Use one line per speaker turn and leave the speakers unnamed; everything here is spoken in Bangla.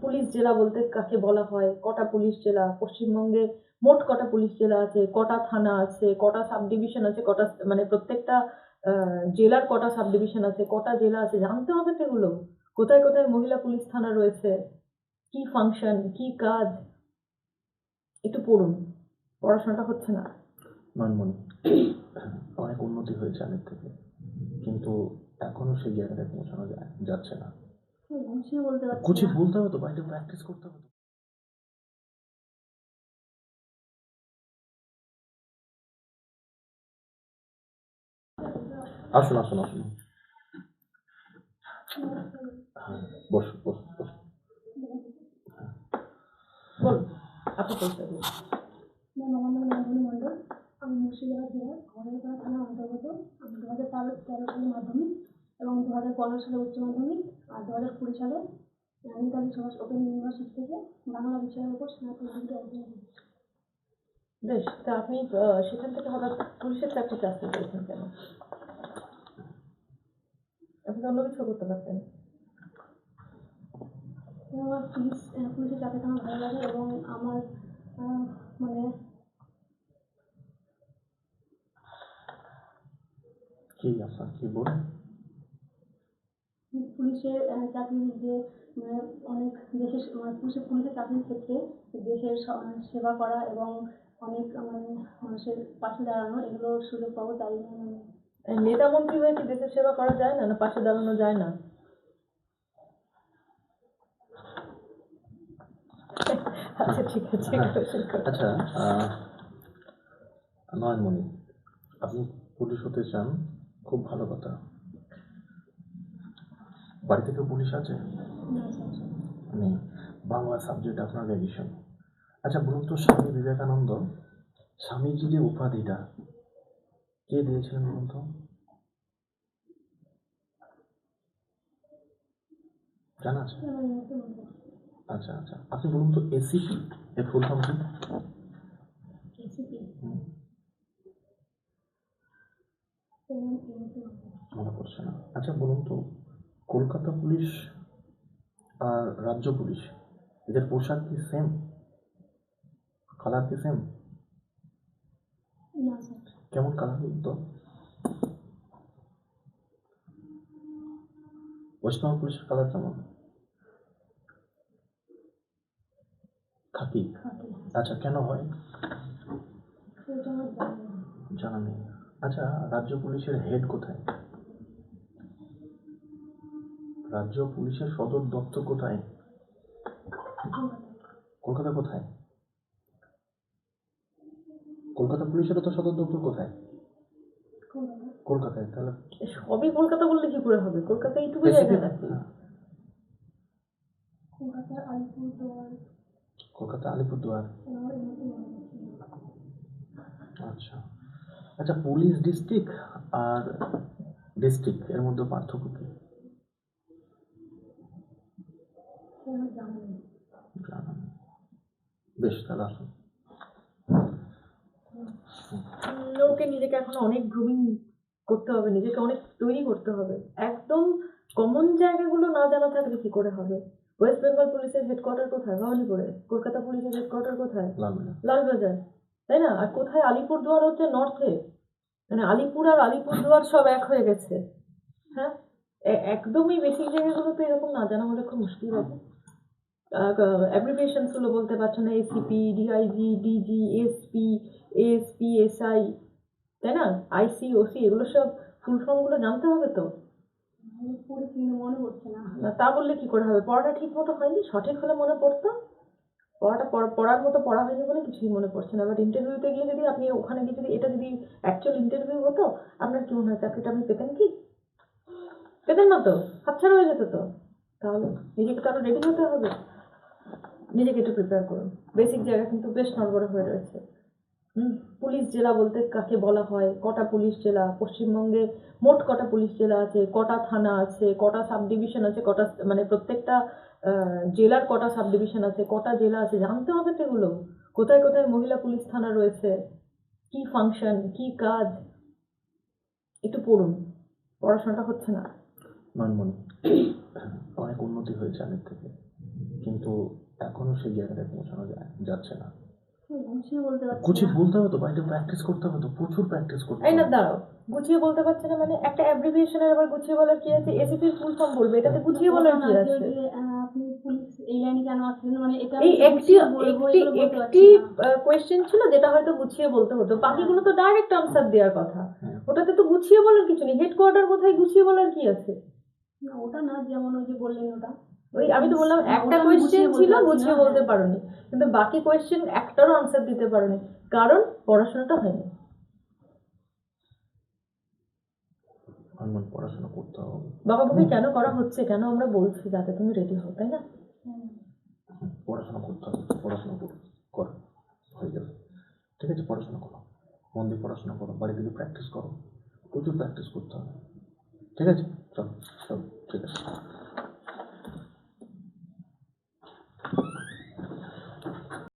পুলিশ জেলা বলতে কাকে বলা হয়? কটা পুলিশ জেলা? পশ্চিমবঙ্গে মোট কটা পুলিশ জেলা আছে? কটা থানা আছে? কটা সাব ডিভিশন আছে? কটা মানে প্রত্যেকটা জেলার কটা সাব ডিভিশন আছে? কটা জেলা আছে? জানতে হবে তো এগুলো। কোথায় কোথায় মহিলা পুলিশ থানা রয়েছে? কি ফাংশন? কি কাজ? একটু পড়ুন। পড়াশোনাটা হচ্ছে না।
নয়নমণি অনেক উন্নতি হয়েছে আগের থেকে। কিন্তু এখনও সেই জায়গাটায় পৌঁছানো যায় যাচ্ছে না।
গুছিয়ে বলতে পারছি না।
বলতে হবে তো বাড়িতে প্র্যাকটিস করতে হবে তো। আসুন আসুন আসুন। হ্যাঁ, বসুন বসুন বসুন।
আপনি পরিচয় দিন
ম্যাম আমার নাম নন্দনী মণ্ডল আমি মুর্শিদাবাদ জেলার ঘরেরপাড়া থানার অন্তর্গত আমি দু হাজার তেরো তেরো সালে মাধ্যমিক এবং দু হাজার পনেরো সালে উচ্চ মাধ্যমিক আর দু হাজার কুড়ি সালে নেতাজি সুভাষ ওপেন ইউনিভার্সিটি থেকে বাংলা বিষয়ের উপর স্নাতক ডিগ্রি অর্জন করি
বেশ তা আপনি আহ, সেখান থেকে হঠাৎ পুলিশের চাকরিতে আসতে পেরেছেন কেন? আপনি অন্য কিছু করতে পারতেন।
আমার পুলিশ পুলিশের চাকরিটা আমার ভালো লাগে এবং আমার আহ, মানে
কি আপনার কি বলুন?
পুলিশের আহ, চাকরির যে মানে অনেক দেশের মানে পুলিশের পুলিশের চাকরির ক্ষেত্রে দেশের মানে সেবা করা এবং অনেক মানে মানুষের পাশে দাঁড়ানো এগুলোর সুযোগ পাবো তাই জন্য আমি
নেতা মন্ত্রী হয়ে কি দেশের সেবা করা যায় না না পাশে দাঁড়ানো যায় না? আচ্ছা ঠিক আছে
আচ্ছা নয়নমণি আপনি পুলিশ হতে চান খুব ভালো কথা। বাড়িতে কেউ পুলিশ আছে নেই বাংলা সাবজেক্ট আপনার রেডিশন আচ্ছা বলুন তো স্বামী বিবেকানন্দ স্বামীজি যে উপাধিটা কে দিয়েছিলেন বলুন তো জানা আছে
মনে।
আচ্ছা আচ্ছা আপনি বলুন তো এসিপি এর ফুল ফর্ম কি
মনে
মনে পড়ছে না আচ্ছা বলুন তো কলকাতা পুলিশ আর রাজ্য পুলিশ এদের পোশাক কি সেম কালার কি সেম কেমন কালার তো ওয়েস্টবেঙ্গল পুলিশের কালার কেমন? খাকি।
খাকি
আচ্ছা কেন হয়?
জানা নেই।
আচ্ছা রাজ্য পুলিশের হেড কোথায়? রাজ্য পুলিশের সদর দপ্তর কোথায়?
কলকাতা
কলকাতা কোথায়? কলকাতা পুলিশেরও তো সদর দপ্তর কোথায়? কলকাতায় তাহলে
সবই কলকাতা বললে কি করে হবে? কলকাতা এইটুকু জায়গা নাকি
হ্যাঁ,
কলকাতার আলিপুরদুয়ার
কলকাতা আলিপুরদুয়ার।
না।
আচ্ছা। আচ্ছা পুলিশ ডিস্ট্রিক্ট আর ডিস্ট্রিক্ট এর মধ্যে পার্থক্য কি
সে আমার জানা নেই
জানা নেই। বেশ তাহলে আসুন
ওকে নিজেকে এখন অনেক গ্রুমিং করতে হবে নিজেকে অনেক তৈরি করতে হবে। একদম কমন জায়গাগুলো না জানা থাকলে কি করে হবে? ওয়েস্ট বেঙ্গল পুলিশের হেডকোয়ার্টার কোথায়? ভবানীপুরে কলকাতা পুলিশের হেডকোয়ার্টার কোথায়?
লালবাজার।
তাই না? আর কোথায়? আলিপুরদুয়ার হচ্ছে নর্থে মানে আলিপুর আর আলিপুরদুয়ার সব এক হয়ে গেছে। হ্যাঁ? একদমই বেসিক জায়গাগুলো তো এরকম না জানা হলে খুব মুশকিল হবে। অ্যাব্রিভিয়েশনসগুলো বলতে পারছ না ACP DIG DG SP ASP SI তাই না? আইসি ওসি এগুলো সব ফুল ফর্মগুলো জানতে হবে তো?
মনে পড়ছে না।
তা বললে কি করে হবে? পড়াটা ঠিক মতো হয়নি? সঠিক হলে মনে পড়তো? পড়াটা পড়- পড়ার মতো পড়া হয়নি বলে কিছুই মনে পড়ছে না। বাট ইন্টারভিউতে গিয়ে যদি আপনি ওখানে গিয়ে যদি এটা যদি অ্যাকচুয়াল ইন্টারভিউ হতো আপনার কি মনে হয় চাকরিটা আপনি পেতেন কি? পেতেন না তো? হাতছাড়া হয়ে যেত তো? তাহলে নিজেকে তো আরও রেডি হতে হবে। নিজেকে একটু প্রিপেয়ার করুন। বেসিক জায়গা কিন্তু বেশ নড়বড়ে হয়ে রয়েছে। পুলিশ জেলা বলতে কাকে বলা হয়? কটা পুলিশ জেলা? পশ্চিমবঙ্গে মোট কটা পুলিশ জেলা আছে? কটা থানা আছে? কটা সাব ডিভিশন আছে? কটা মানে প্রত্যেকটা জেলার কটা সাব ডিভিশন আছে? কটা জেলা আছে? জানতে হবে তো এগুলো। কোথায় কোথায় মহিলা পুলিশ থানা রয়েছে? কি ফাংশন কি কাজ? একটু পড়ুন। পড়াশোনাটা হচ্ছে না।
নয়নমণি অনেক উন্নতি হয়েছে আগের থেকে। সেই জায়গাটায় পৌঁছানো যায় যাচ্ছে না।
গুছিয়ে বলতে পারছি
গুছিয়ে বলতে হবে তো বাড়িতে প্র্যাকটিস করতে হবে তো প্রচুর প্র্যাকটিস করতে
এই না দাঁড়াও গুছিয়ে বলতে পারছে না মানে একটা অ্যাব্রিভিয়েশনের আবার গুছিয়ে বলার কি আছে? এসিপির ফুল ফর্ম বলবে এটাতে গুছিয়ে বলার কি আছে?
আপনি পুলিশ এই লাইনে কেন আসছেন মানে এটা
এই একটি একটি একটি কোয়েশ্চেন ছিল যেটা হয়তো গুছিয়ে বলতে হতো। বাকিগুলো তো ডাইরেক্ট আনসার দেওয়ার কথা।
হ্যাঁ।
ওটাতে তো গুছিয়ে বলার কিছু নেই। হেডকোয়ার্টার কোথায় গুছিয়ে বলার কি আছে?
না, ওটা না যেমন ওই যে বললেন ওটা।
ওই আমি তো বললাম একটা কোয়েশ্চেন ছিল
বলতে পারছি
গুছিয়ে বলতে
হ্যাঁ।
পারোনি। কিন্তু বাকি কোয়েশ্চেন একটারও আনসার দিতে পারোনি কারণ পড়াশোনাটা হয়নি।
পড়াশোনা করতে হবে।
বাবা বকাবকি কেন করা হচ্ছে? কেন আমরা বলছি? যাতে তুমি রেডি হও তাই না?
পড়াশোনা করতে হবে পড়াশোনা করো করো হয়ে যাবে। ঠিক আছে পড়াশোনা করো মন দিয়ে পড়াশোনা করো বাড়িতে গিয়ে প্র্যাকটিস করো প্রচুর প্র্যাকটিস করতে হবে। ঠিক আছে।